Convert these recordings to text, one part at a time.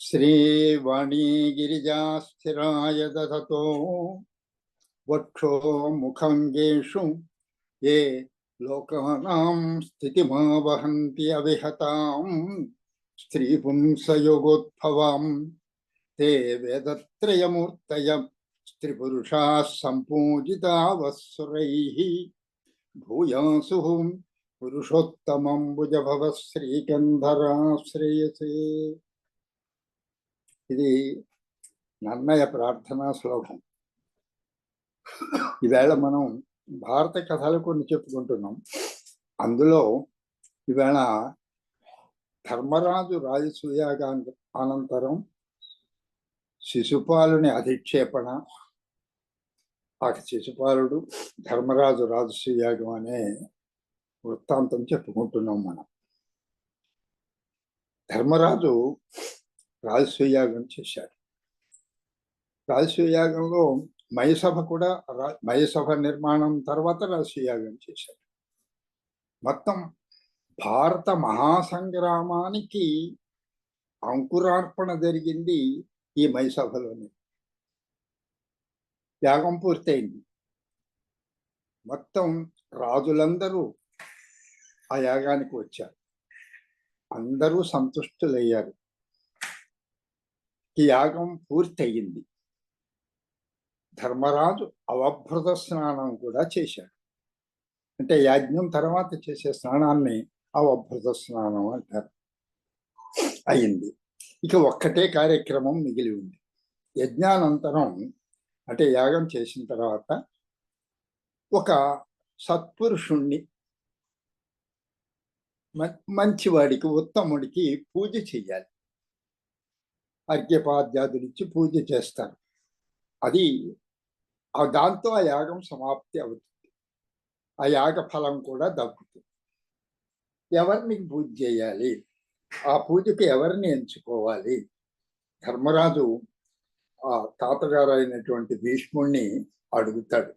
श्रीवाणीगिरिजास्थिराय दधतो। वक्षो मुखंगेशु ये लोकानां स्थितिमावहन्ति अविहतां। स्त्रीपुंसयोगोद्भवां। ते वेदत्रयमूर्तय स्त्रिपुरुषाः सम्पूजिता वत्सुरैः भूयासुः पुरुषोत्तमं भुजभवः श्रीगन्धरा श्रेयसे ఇది నన్నయ ప్రార్థనా శ్లోకం. ఈవేళ మనం భారత కథలు కొన్ని చెప్పుకుంటున్నాం. అందులో ఈవేళ ధర్మరాజు రాజసూయాగా అనంతరం శిశుపాలుని అధిక్షేపణ ఆ శిశుపాలుడు ధర్మరాజు రాజసూయాగం అనే వృత్తాంతం చెప్పుకుంటున్నాం మనం. ధర్మరాజు రాజసూయాగం చేశారు రాజసూయాగంలో మయసభ కూడా మయసభ నిర్మాణం తర్వాత రాజసూయాగం చేశారు మొత్తం భారత మహాసంగ్రామానికి అంకురార్పణ జరిగింది ఈ మైసభలోనే యాగం పూర్తయింది. మొత్తం రాజులందరూ ఆ యాగానికి వచ్చారు. అందరూ సంతుష్టులయ్యారు. ఈ యాగం పూర్తయింది. ధర్మరాజు అవభృత స్నానం కూడా చేశాడు. అంటే యాజ్ఞం తర్వాత చేసే స్నానాన్ని అవభృత స్నానం అంటారు. అయింది. ఇక ఒక్కటే కార్యక్రమం మిగిలి ఉంది. యజ్ఞానంతరం అంటే యాగం చేసిన తర్వాత ఒక సత్పురుషుణ్ణి మంచివాడికి ఉత్తముడికి పూజ చెయ్యాలి. అర్ఘ్యపాద్యాదులు ఇచ్చి పూజ చేస్తారు. అది దాంతో ఆ యాగం సమాప్తి అవుతుంది. ఆ యాగ ఫలం కూడా దక్కుతుంది. ఎవరిని పూజ చేయాలి? ఆ పూజకు ఎవరిని ఎంచుకోవాలి? ధర్మరాజు ఆ తాతగారు అయినటువంటి భీష్ముణ్ణి అడుగుతాడు.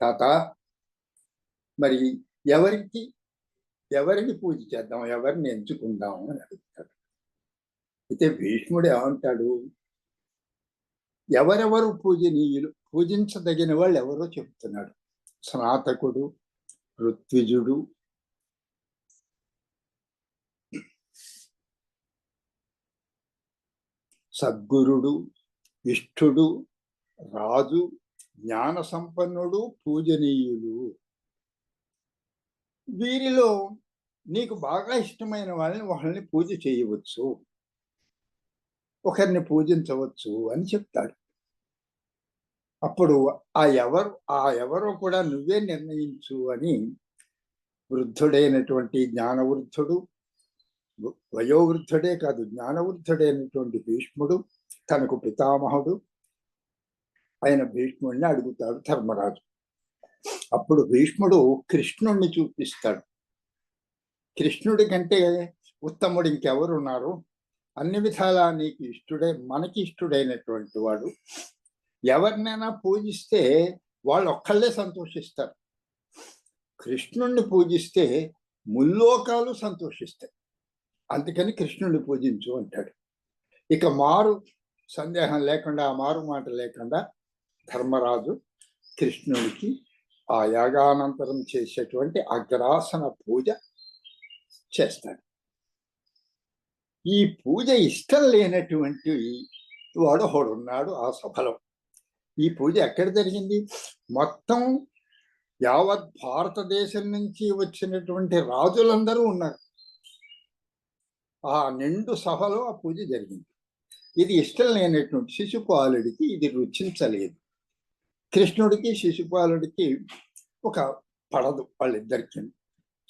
తాత మరి ఎవరికి ఎవరిని పూజ చేద్దాం? ఎవరిని ఎంచుకుందాం? అని అడుగుతాడు. అయితే భీష్ముడు ఏమంటాడు? ఎవరెవరు పూజనీయులు? పూజించదగిన వాళ్ళు ఎవరో చెప్తున్నాడు. స్నాతకుడు ఋత్విజుడు. సద్గురుడు ఇష్టుడు రాజు జ్ఞాన సంపన్నుడు పూజనీయులు. వీరిలో నీకు బాగా ఇష్టమైన వాళ్ళని వాళ్ళని పూజ చేయవచ్చు. ఒకరిని పూజించవచ్చు అని చెప్తాడు. అప్పుడు ఆ ఎవరు ఆ ఎవరో కూడా నువ్వే నిర్ణయించు అని వృద్ధుడైనటువంటి జ్ఞానవృద్ధుడు వయోవృద్ధుడే కాదు జ్ఞానవృద్ధుడైనటువంటి భీష్ముడు తనకు పితామహుడు ఆయన భీష్ముడిని అడుగుతాడు ధర్మరాజు. అప్పుడు భీష్ముడు కృష్ణుణ్ణి చూపిస్తాడు. కృష్ణుడి కంటే ఉత్తముడు ఇంకెవరున్నారు? అన్ని విధాలా నీకు ఇష్టడే మనకి ఇష్టడైనటువంటి వాడు. ఎవరినైనా పూజిస్తే వాళ్ళు ఒక్కళ్ళే సంతోషిస్తారు. కృష్ణుణ్ణి పూజిస్తే ముల్లోకాలు సంతోషిస్తాయి. అందుకని కృష్ణుడిని పూజించు అంటాడు. ఇక మారు సందేహం లేకుండా ఆ మారు మాట లేకుండా ధర్మరాజు కృష్ణుడికి ఆ యాగానంతరం చేసేటువంటి అగ్రాసన పూజ చేస్తాడు. ఈ పూజ ఇష్టం లేనటువంటి వాడు ఒకడున్నాడు ఆ సభలో ఈ పూజ ఎక్కడ జరిగింది? మొత్తం యావత్ భారతదేశం నుంచి వచ్చినటువంటి రాజులందరూ ఉన్నారు. ఆ నిండు సభలో ఆ పూజ జరిగింది. ఇది ఇష్టం లేనటువంటి శిశుపాలుడికి ఇది రుచించలేదు. కృష్ణుడికి శిశుపాలుడికి ఒక పడదు వాళ్ళిద్దరికి.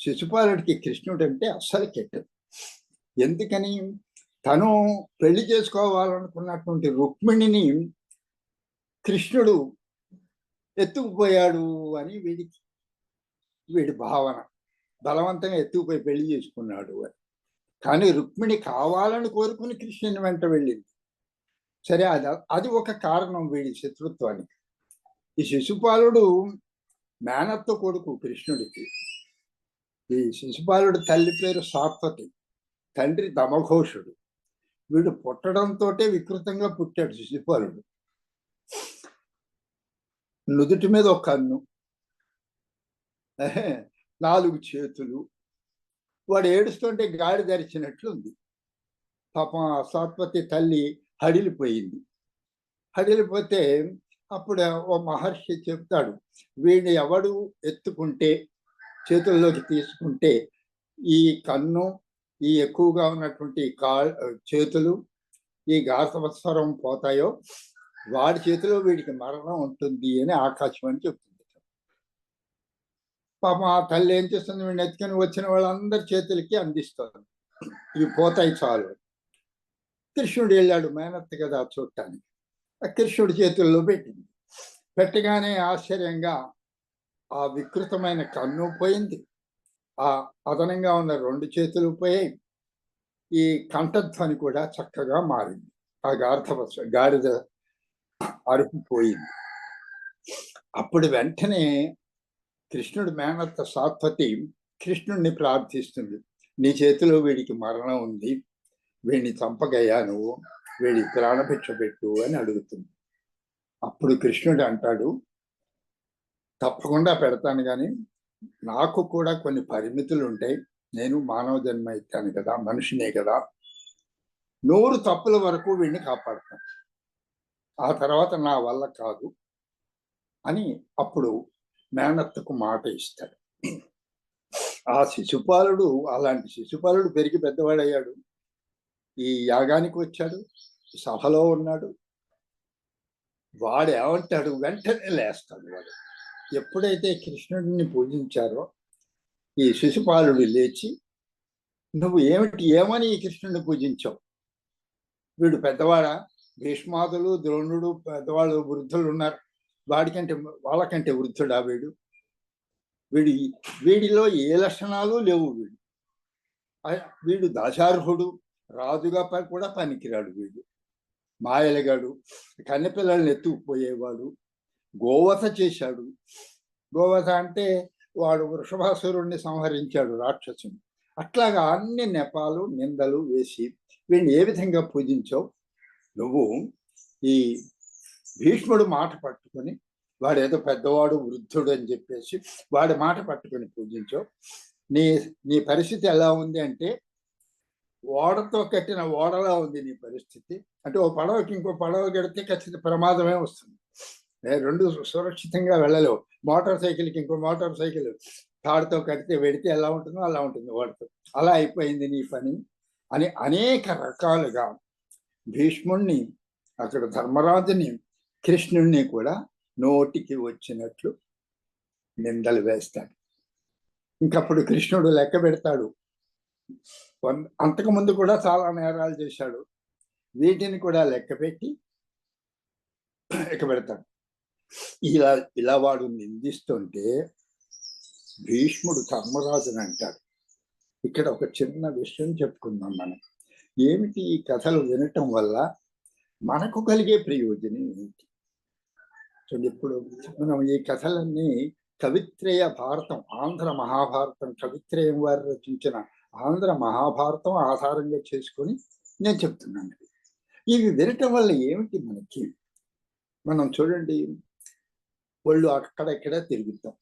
శిశుపాలుడికి కృష్ణుడు అంటే అస్సలు కెట్టదు. ఎందుకని? తను పెళ్ళి చేసుకోవాలనుకున్నటువంటి రుక్మిణిని కృష్ణుడు ఎత్తుకుపోయాడు అని వీడికి వీడి భావన. బలవంతంగా ఎత్తుకుపోయి పెళ్ళి చేసుకున్నాడు అని. కానీ రుక్మిణి కావాలని కోరుకుని కృష్ణుని వెంట వెళ్ళింది. సరే అది అది ఒక కారణం వీడి శత్రుత్వానికి. ఈ శిశుపాలుడు మేనత్త కొడుకు కృష్ణుడికి. ఈ శిశుపాలుడు తల్లి పేరు సాత్వతి. తండ్రి దమఘోషుడు. వీడు పుట్టడంతో వికృతంగా పుట్టాడు శిశుపాలుడు. నుదుటి మీద ఒక కన్ను నాలుగు చేతులు. వాడు ఏడుస్తుంటే గాడి ధరిచినట్లుంది పాపం ఆ సాత్వతి తల్లి హడిలిపోయింది. హడిలిపోతే అప్పుడు ఓ మహర్షి చెప్తాడు వీడిని ఎవడు ఎత్తుకుంటే చేతుల్లోకి తీసుకుంటే ఈ కన్ను ఈ ఎక్కువగా ఉన్నటువంటి కా చేతులు ఈ గాసవత్సరం పోతాయో వాడి చేతిలో వీడికి మరణం ఉంటుంది అని ఆకాశం అని చెప్తుంది. పాపం ఆ తల్లి ఏం చేస్తుంది? వీడిని ఎత్తుకొని వచ్చిన వాళ్ళందరి చేతులకి అందిస్తుంది. ఇవి పోతాయి చాలు. కృష్ణుడు వెళ్ళాడు మేనత్త కదా చూడటానికి. ఆ కృష్ణుడి చేతుల్లో పెట్టింది. పెట్టగానే ఆశ్చర్యంగా ఆ వికృతమైన కన్ను పోయింది. ఆ అదనంగా ఉన్న రెండు చేతులు ఈ కంఠధ్వని కూడా చక్కగా మారింది. ఆ గార్థవస్వ గాడిద అరుపు పోయింది. అప్పుడు వెంటనే కృష్ణుడు మేనత్త సాత్వతి కృష్ణుడిని ప్రార్థిస్తుంది. నీ చేతిలో వీడికి మరణం ఉంది. వీడిని చంపగయ్యా నువ్వు. వీడి ప్రాణభిక్ష పెట్టు అని అడుగుతుంది. అప్పుడు కృష్ణుడు అంటాడు తప్పకుండా పెడతాను కానీ నాకు కూడా కొన్ని పరిమితులు ఉంటాయి నేను మానవ జన్మ ఇచ్చాను కదా మనిషినే కదా. నూరు తప్పుల వరకు వీడిని కాపాడుతాను. ఆ తర్వాత నా వల్ల కాదు అని అప్పుడు మేనత్తకు మాట ఇస్తాడు. ఆ శిశుపాలుడు అలాంటి శిశుపాలుడు పెరిగి పెద్దవాడయ్యాడు. ఈ యాగానికి వచ్చాడు సభలో ఉన్నాడు. వాడు ఏమంటాడు వెంటనే లేస్తాడు వాడు. ఎప్పుడైతే కృష్ణుడిని పూజించారో ఈ శిశుపాలుడు లేచి నువ్వు ఏమిటి ఏమని ఈ కృష్ణుడిని పూజించావు? వీడు పెద్దవాడా? భీష్మాదులు ద్రోణుడు పెద్దవాళ్ళు వృద్ధులు ఉన్నారు. వాడికంటే వాళ్ళకంటే వృద్ధుడా వీడు? వీడి వీడిలో ఏ లక్షణాలు లేవు వీడు. వీడు దాశార్హుడు రాజుగా కూడా పనికిరాడు వీడు. మాయలగాడు కన్నెపిల్లల్ని ఎత్తుకుపోయేవాడు. గోవత చేశాడు. గోవత అంటే వాడు వృషభాసురుణ్ణి సంహరించాడు రాక్షసుని. అట్లాగా అన్ని నెపాలు నిందలు వేసి వీడిని ఏ విధంగా పూజించావు? నువ్వు ఈ భీష్ముడు మాట పట్టుకొని వాడేదో పెద్దవాడు వృద్ధుడు అని చెప్పేసి వాడి మాట పట్టుకొని పూజించావు. నీ నీ పరిస్థితి ఎలా ఉంది అంటే ఓడతో కట్టిన ఓడలా ఉంది నీ పరిస్థితి. అంటే ఓ పడవకి ఇంకో పడవ కడితే ఖచ్చితంగా ప్రమాదమే వస్తుంది. రెండు సురక్షితంగా వెళ్ళలేవు. మోటార్ సైకిల్కి ఇంకో మోటార్ సైకిల్ తాడుతో కడితే వెడితే ఎలా ఉంటుందో అలా ఉంటుంది వాడితో. అలా అయిపోయింది నీ పని అని అనేక రకాలుగా భీష్ముణ్ణి అక్కడ ధర్మరాజుని కృష్ణుణ్ణి కూడా నోటికి వచ్చినట్లు నిందలు వేస్తాడు. ఇంకప్పుడు కృష్ణుడు లెక్క పెడతాడు. అంతకుముందు కూడా చాలా నేరాలు చేశాడు. వీటిని కూడా లెక్క పెట్టి లెక్క పెడతాడు. ఇలా ఇలా వాడు నిందిస్తుంటే భీష్ముడు ధర్మరాజుని అంటాడు. ఇక్కడ ఒక చిన్న విషయం చెప్పుకుందాం మనం. ఏమిటి ఈ కథలు వినటం వల్ల మనకు కలిగే ప్రయోజనం ఏమిటి? చూడండి ఇప్పుడు మనం ఈ కథలన్నీ కవిత్రయ భారతం ఆంధ్ర మహాభారతం కవిత్రయం వారు రచించిన ఆంధ్ర మహాభారతం ఆధారంగా చేసుకొని నేను చెప్తున్నాను. ఇవి వినటం వల్ల ఏమిటి మనకి? మనం చూడండి ఒళ్ళు అక్కడెక్కడ తిరుగుతాం.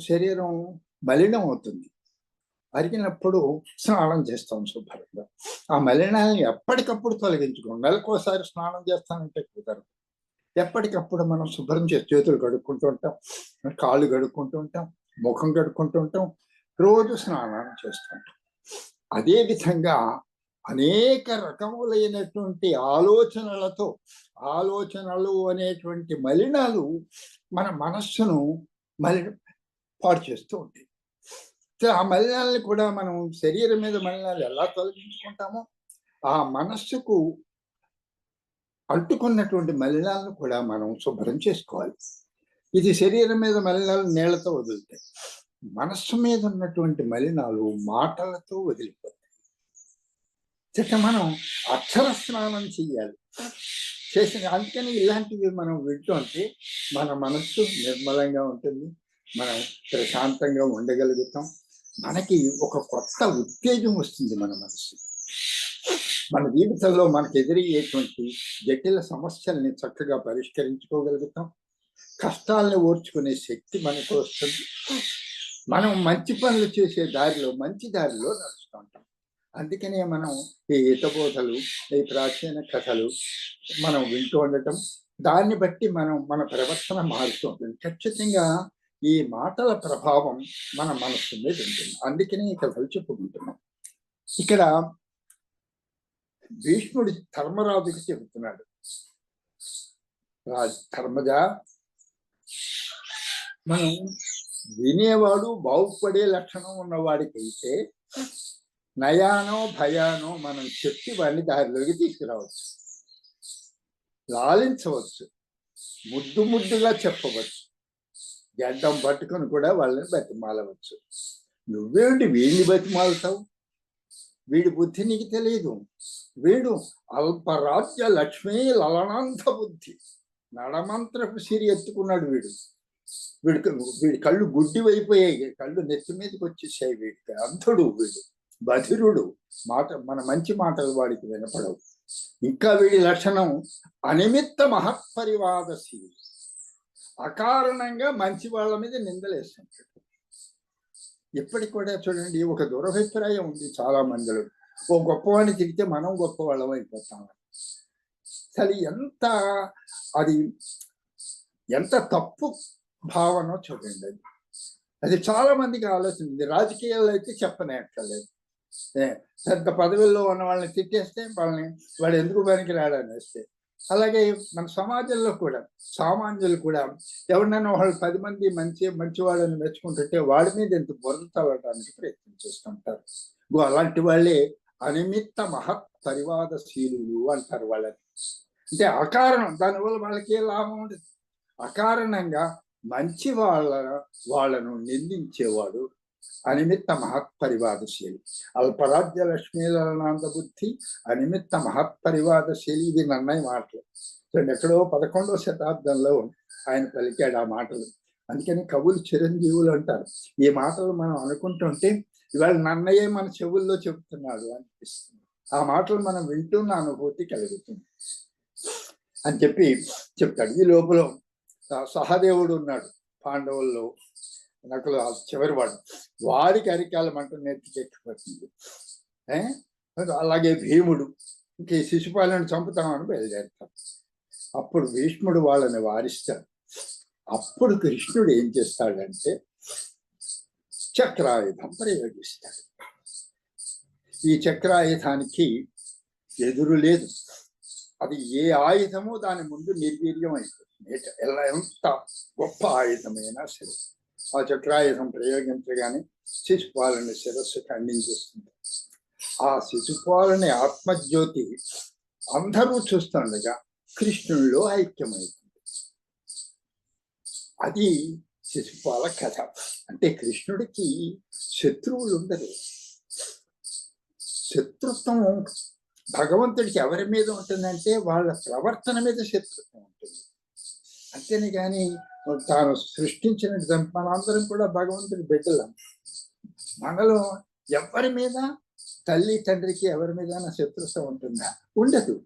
శరీరం మలినం అవుతుంది. అరిగినప్పుడు స్నానం చేస్తాం శుభ్రంగా. ఆ మలినాలని ఎప్పటికప్పుడు తొలగించుకోండి. నెలకోసారి స్నానం చేస్తానంటే కుదరదు. ఎప్పటికప్పుడు మనం శుభ్రం చేసి చేతులు కడుక్కుంటూ ఉంటాం కాళ్ళు కడుక్కుంటూ ఉంటాం ముఖం కడుక్కుంటూ ఉంటాం రోజు స్నానం చేస్తుంటాం అదే విధంగా అనేక రకములైనటువంటి ఆలోచనలతో ఆలోచనలు అనేటువంటి మలినాలు మన మనస్సును మలి పాడు చేస్తూ ఉంటాయి. ఆ మలినాలను కూడా మనం శరీరం మీద మలినాలు ఎలా తొలగించుకుంటామో ఆ మనస్సుకు అంటుకున్నటువంటి మలినాలను కూడా మనం శుభ్రం చేసుకోవాలి. ఇది శరీరం మీద మలినాలు నీళ్ళతో వదులుతాయి. మనస్సు మీద ఉన్నటువంటి మలినాలు మాటలతో వదిలిపోతాయి. ఇక మనం అక్షర స్నానం చెయ్యాలి. చేసిన అందుకని ఇలాంటివి మనం వింటుంటే మన మనస్సు నిర్మలంగా ఉంటుంది. మనం ప్రశాంతంగా ఉండగలుగుతాం. మనకి ఒక కొత్త ఉత్తేజం వస్తుంది మన మనసు మన జీవితంలో మనకు ఎదురయ్యేటువంటి జటిల సమస్యల్ని చక్కగా పరిష్కరించుకోగలుగుతాం. కష్టాలను ఓర్చుకునే శక్తి మనకు వస్తుంది. మనం మంచి పనులు చేసే దారిలో మంచి దారిలో నడుస్తూ ఉంటాం. అందుకనే మనం ఈ హితబోధలు ఈ ప్రాచీన కథలు మనం వింటూ ఉండటం దాన్ని బట్టి మనం మన ప్రవర్తన మారుతూ ఉంటుంది. ఖచ్చితంగా ఈ మాటల ప్రభావం మన మనస్సు మీద ఉంటుంది. అందుకనే ఈ కథలు చెప్పుకుంటున్నాం ఇక్కడ భీష్ముడు ధర్మరాజుకి చెబుతున్నాడు. రాజ్ ధర్మజ మనం వినేవాడు బాగుపడే లక్షణం ఉన్నవాడికైతే నయానో భయానో మనం చెప్పి వాడిని దారిలోకి తీసుకురావచ్చు. లాలించవచ్చు. ముద్దు ముద్దుగా చెప్పవచ్చు. గడ్డం పట్టుకొని కూడా వాళ్ళని బతిమాలవచ్చు. నువ్వేంటి వీడిని బతిమాలుతావు? వీడి బుద్ధి నీకు తెలియదు వీడు అల్పరాజ్య లక్ష్మీ లలనాంత బుద్ధి. నడమంత్రపు సిరి ఎత్తుకున్నాడు వీడు. వీడికి వీడి కళ్ళు గుడ్డి అయిపోయాయి కళ్ళు నెత్తి మీదకి వచ్చేసాయి వీడికి. అంధుడు వీడు. బధిరుడు మాట మన మంచి మాటలు వాడికి వినపడవు. ఇంకా వీడి లక్షణం అనిమిత్త మహత్పరివాదశీలి అకారణంగా మంచి వాళ్ళ మీద నిందలేస్తుంటాడు. ఇప్పటికి కూడా చూడండి ఒక దురభిప్రాయం ఉంది చాలా మందిలో ఓ గొప్పవాడిని తిరిగితే మనం గొప్పవాళ్ళం అయిపోతాం. అసలు ఎంత అది ఎంత తప్పు భావన చూడండి. అది అది చాలా మందికి ఆలోచన ఉంది. రాజకీయాల్లో అయితే చెప్పనే అక్కర్లేదు పెద్ద పదవుల్లో ఉన్న వాళ్ళని తిట్టేస్తే వాళ్ళని వాడు ఎందుకు పనికి రాడనేస్తే అలాగే మన సమాజంలో కూడా సామాన్యులు కూడా ఎవరినైనా వాళ్ళు పది మంది మంచి మంచి వాళ్ళని మెచ్చుకుంటుంటే వాడి మీద ఎంత బురద తవ్వడానికి ప్రయత్నం చేస్తుంటారు. అలాంటి వాళ్ళే అనిమిత్త మహత్ పరివాదశీలు అంటారు వాళ్ళని. అంటే అకారణం దానివల్ల వాళ్ళకి ఏ లాభం ఉండదు. అకారణంగా మంచి వాళ్ళ వాళ్ళను నిందించేవాడు అనిమిత్త మహత్పరివాదశీలి అల్పరాజ్య లక్ష్మీలనాంద బుద్ధి అనిమిత్త మహత్పరివాదశీలి ఇది నన్నయ్య మాటలు చూడండి ఎక్కడో పదకొండవ శతాబ్దంలో ఆయన పలికాడు ఆ మాటలు. అందుకని కవులు చిరంజీవులు అంటారు. ఈ మాటలు మనం అనుకుంటుంటే ఇవాళ నన్నయ్యే మన చెవుల్లో చెబుతున్నాడు అనిపిస్తుంది. ఆ మాటలు మనం వింటున్న అనుభూతి కలుగుతుంది. అని చెప్పి చెప్తాడు. ఈ లోపల సహదేవుడు ఉన్నాడు పాండవుల్లో. నకులు చివరి వాడు. వారికి అరికాల మంట నెత్తికెక్కిపోతుంది ఏ? అలాగే భీముడు. ఇంక ఈ శిశుపాలను చంపుతామని బయలుదేరుతాడు అప్పుడు భీష్ముడు వాళ్ళని వారిస్తాడు. అప్పుడు కృష్ణుడు ఏం చేస్తాడంటే చక్రాయుధం ప్రయోగిస్తాడు. ఈ చక్రాయుధానికి ఎదురు లేదు. అది ఏ ఆయుధము దాని ముందు నిర్వీర్యం అయిపోతుంది ఎలా ఎంత గొప్ప ఆయుధమైనా సరే. ఆ చక్రాయుధం ప్రయోగించగానే శిశుపాలని శిరస్సు ఖండించేస్తుంది. ఆ శిశుపాలని ఆత్మజ్యోతి అందరూ చూస్తుండగా కృష్ణుల్లో ఐక్యమైంది అది శిశుపాల కథ. అంటే కృష్ణుడికి శత్రువులు ఉండరు శత్రుత్వం భగవంతుడికి ఎవరి మీద ఉంటుందంటే వాళ్ళ ప్రవర్తన మీద శత్రుత్వం ఉంటుంది. అంతేనే కానీ తాను సృష్టించిన మనందరం కూడా భగవంతుడి బిడ్డలం. మనలో ఎవరి మీద? తల్లి తండ్రికి ఎవరి మీద శత్రుత్వం ఉంటుందా? ఉండదు.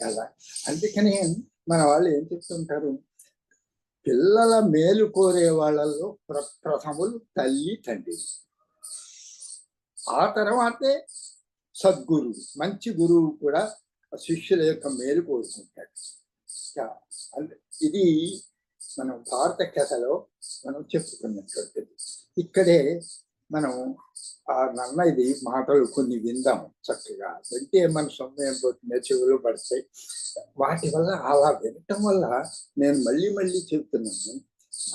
ఎలా? అందుకని మన వాళ్ళు ఏం చెప్తుంటారు? పిల్లల మేలు కోరే వాళ్ళల్లో ప్ర ప్రథములు తల్లి తండ్రి. ఆ తర్వాతే సద్గురువు. మంచి గురువు కూడా శిష్యుల యొక్క మేలు కోరుకుంటాడు. ఇది మనం భారత కథలో మనం చెప్పుకున్నటువంటిది ఇక్కడే మనం ఆ నన్నది మాటలు కొన్ని విందాం చక్కగా. వింటే మన సమయం పోతుంది చెవులు పడతాయి. వాటి వల్ల అలా వినటం వల్ల నేను మళ్ళీ మళ్ళీ చెప్తున్నాను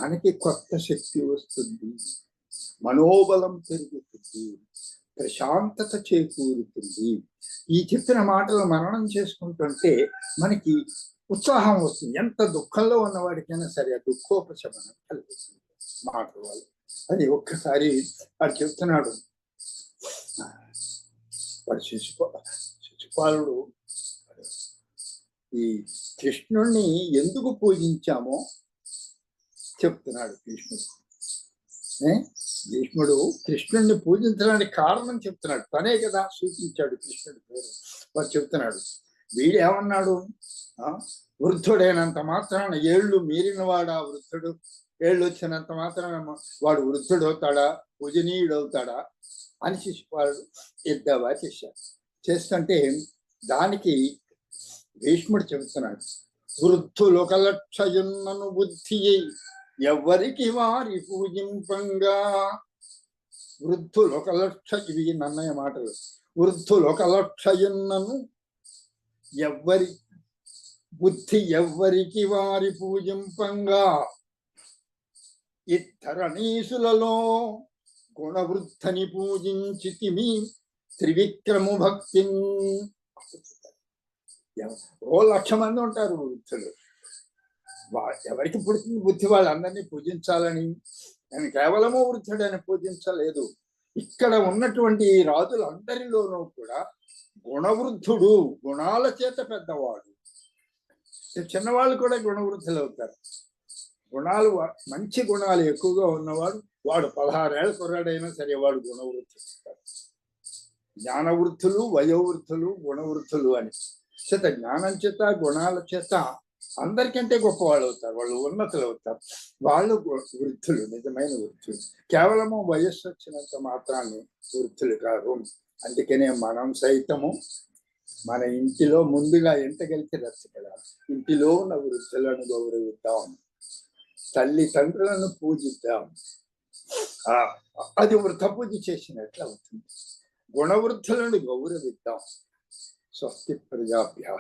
మనకి కొత్త శక్తి వస్తుంది మనోబలం పెరుగుతుంది ప్రశాంతత చేకూరుతుంది. ఈ చెప్పిన మాటలు మననం చేసుకుంటుంటే మనకి ఉత్సాహం వస్తుంది ఎంత దుఃఖంలో ఉన్నవాడికైనా సరే ఆ దుఃఖోపశమనం కలుగుతుంది మాట వాళ్ళు అది ఒక్కసారి వాడు చెప్తున్నాడు. వాడు శిశుపా శిశుపాలుడు ఈ కృష్ణుణ్ణి ఎందుకు పూజించామో చెప్తున్నాడు భీష్ముడు భీష్ముడు కృష్ణుడిని పూజించడానికి కారణం చెప్తున్నాడు. తనే కదా సూచించాడు కృష్ణుడి పేరు. వాడు చెప్తున్నాడు. వీడు ఏమన్నాడు వృద్ధుడైనంత మాత్రాన ఏళ్ళు మీరిన వాడా వృద్ధుడు? ఏళ్ళు వచ్చినంత మాత్రాన వాడు వృద్ధుడు అవుతాడా పూజనీయుడవుతాడా? అని శిశుపాలుడు ఎద్దావా చేశాడు చేస్తుంటే దానికి భీష్ముడు చెబుతున్నాడు. వృద్ధులొక లక్షయున్నను బుద్ధి ఎవరికి వారి పూజింపంగా? వృద్ధులొక లక్ష ఇవి నన్నయ్య మాటలు. వృద్ధులొక లక్షయున్నను ఎవ్వరి బుద్ధి ఎవ్వరికి వారి పూజింపంగా. ఇత్తరణీసులలో గుణవృద్ధని పూజించితిమి త్రివిక్రము భక్తి ఓ లక్ష మంది ఉంటారు వృద్ధులు. ఎవరికి పుడుతుంది బుద్ధి వాళ్ళందరినీ పూజించాలని. నేను కేవలము వృద్ధుడని పూజించలేదు. ఇక్కడ ఉన్నటువంటి రాజులందరిలోనూ కూడా గుణవృద్ధుడు గుణాల చేత పెద్దవాడు. చిన్నవాళ్ళు కూడా గుణవృద్ధులు అవుతారు. గుణాలు మంచి గుణాలు ఎక్కువగా ఉన్నవాడు వాడు పదహారేళ్ళ కుర్రాడైనా సరే వాడు గుణవృద్ధుడు అవుతాడు. జ్ఞానవృద్ధులు వయోవృద్ధులు గుణవృద్ధులు అని. చేత జ్ఞానం చేత గుణాల చేత అందరికంటే గొప్పవాళ్ళు అవుతారు. వాళ్ళు ఉన్నతులు అవుతారు. వాళ్ళు వృద్ధులు నిజమైన వృద్ధులు. కేవలము వయస్సు వచ్చినంత మాత్రాన్ని వృద్ధులు కాదు అందుకనే మనం సైతము మన ఇంటిలో ముందుగా ఎంతగలిసి రచ్చగలం ఇంటిలో ఉన్న వృద్ధులను గౌరవిద్దాం. తల్లి తండ్రులను పూజిద్దాం. ఆ, అది వృద్ధ పూజ చేసినట్లు అవుతుంది. గుణవృద్ధులను గౌరవిద్దాం. స్వస్తి ప్రజాభ్య.